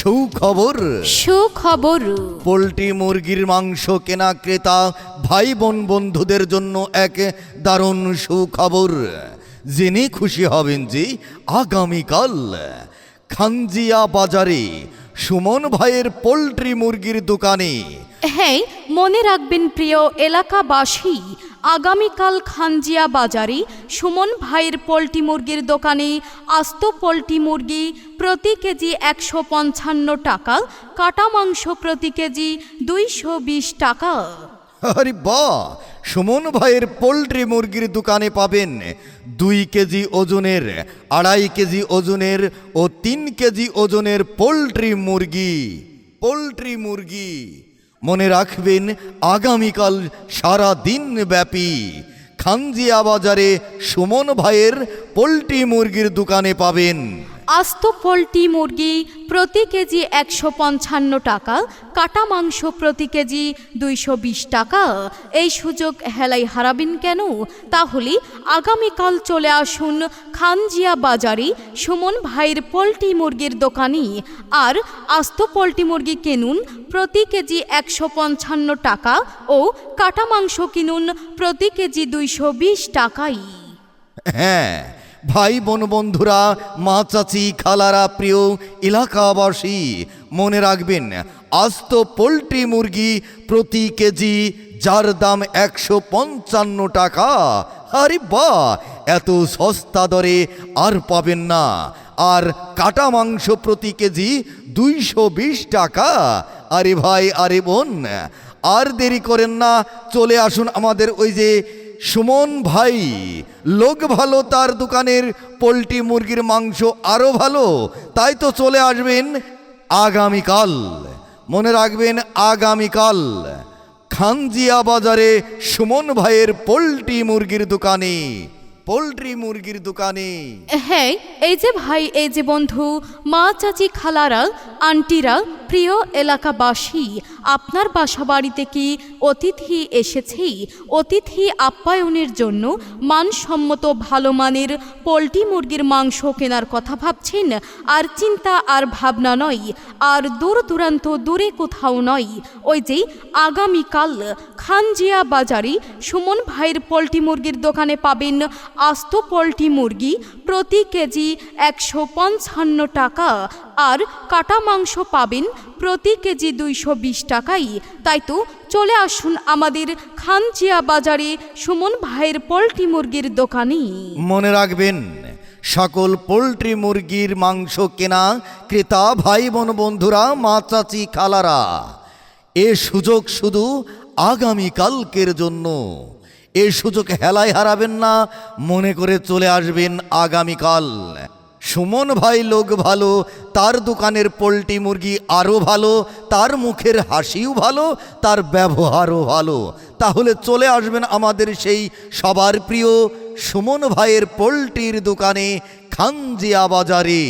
সুখবর। সুখবর। পোলট্রি মুরগির মাংস কেনা ক্রেতা ভাই বোন বন্ধুদের জন্য এক দারুণ সুখবর। জেনে খুশি হবেন যে আগামীকাল খানজিয়া বাজারে সুমন ভাইয়ের পোলট্রি মুরগির দোকানে হ্যাঁ মনে রাখবেন প্রিয় এলাকাবাসী আগামীকাল খানজিয়া বাজারে সুমন ভাইয়ের পোলট্রি মুরগির দোকানে আস্ত পোলট্রি মুরগি প্রতি কেজি একশো পঞ্চান্ন টাকা, কাটা মাংস প্রতি কেজি দুইশো বিশ টাকা। আরে বা সুমন ভাইয়ের পোলট্রি মুরগির দোকানে পাবেন দুই কেজি ওজনের, আড়াই কেজি ওজনের ও তিন কেজি ওজনের পোলট্রি মুরগি। পোলট্রি মুরগি। মনে রাখবেন আগামীকাল সারা দিন ব্যাপী খানজিয়া বাজারে সুমন ভাইয়ের পোলট্রি মুরগির দোকানে পাবেন। আস্ত পোলট্রি মুরগি প্রতি কেজি একশো পঞ্চান্ন টাকা, কাটা মাংস প্রতি কেজি দুইশো বিশ টাকা। এই সুযোগ হেলাই হারাবেন কেন? তাহলে আগামীকাল চলে আসুন খানজিয়া বাজারে সুমন ভাইয়ের পোলট্রি মুরগির দোকানে। আর আস্ত পোলট্রি মুরগি কিনুন প্রতি কেজি একশো পঞ্চান্ন টাকা ও কাটা মাংস কিনুন প্রতি কেজি দুইশো বিশ টাকাই। হ্যাঁ ভাই বোন বন্ধুরা, মা, চাচি, খালারা, প্রিয় এলাকাবাসী, মনে রাখবেন আস্ত পোলট্রি মুরগি প্রতি কেজি যার দাম একশো পঞ্চান্ন টাকা। আরে বা এত সস্তা দরে আর পাবেন না। আর কাটা মাংস প্রতি কেজি দুইশো বিশ টাকা। আরে ভাই, আরে বোন, আর দেরি করেন না, চলে আসুন আমাদের ওই যে সুমন ভাই, লোক ভালো, তার দোকানের পোলট্রি মুরগির মাংস আরও ভালো। তাই তো চলে আসবেন আগামীকাল। মনে রাখবেন আগামীকাল। খানজিয়া বাজারে সুমন ভাইয়ের পোলট্রি মুরগির দোকানে, পোলট্রি মুরগির দোকানে। হ্যাঁ এই যে ভাই, এই যে বন্ধু, মা, চাচি খালারা আন্টিরা প্রিয় এলাকাবাসী, আপনার বাসা বাড়িতে কি অতিথি এসেছে? অতিথি আপ্যায়নের জন্য মানসম্মত ভালো মানের পোলট্রি মুরগির মাংস কেনার কথা ভাবছেন? আর চিন্তা আর ভাবনা নয়, আর দূর দূরান্ত দূরে কোথাও নয়। ওই যে আগামীকাল খানজিয়া বাজারে সুমন ভাইয়ের পোলট্রি মুরগির দোকানে পাবেন আস্ত পোলট্রি মুরগি প্রতি কেজি একশো পঞ্চান্ন টাকা। আর কাটা মাংস পাবেন প্রতি কেজি দুইশো বিশ টাকাই। তাই তো চলে আসুন আমাদের খানচিয়া বাজারে সুমন ভাইয়ের পোলট্রি মুরগির দোকানে। মনে রাখবেন, সকল পোলট্রি মুরগির মাংস কেনা ক্রেতা ভাই বোন বন্ধুরা, মা চাচি খালারা, এ সুযোগ শুধু আগামীকালকের জন্য। এ সুযোগ হেলায় হারাবেন না, মনে করে চলে আসবেন আগামীকাল। সুমন ভাই লোক ভালো, তার দোকানের পোলট্রি মুরগি আরও ভালো, তার মুখের হাসিও ভালো, তার ব্যবহারও ভালো। তাহলে চলে আসবেন আমাদের সেই সবার প্রিয় সুমন ভাইয়ের পোলট্রির দোকানে খানজিয়া বাজারে।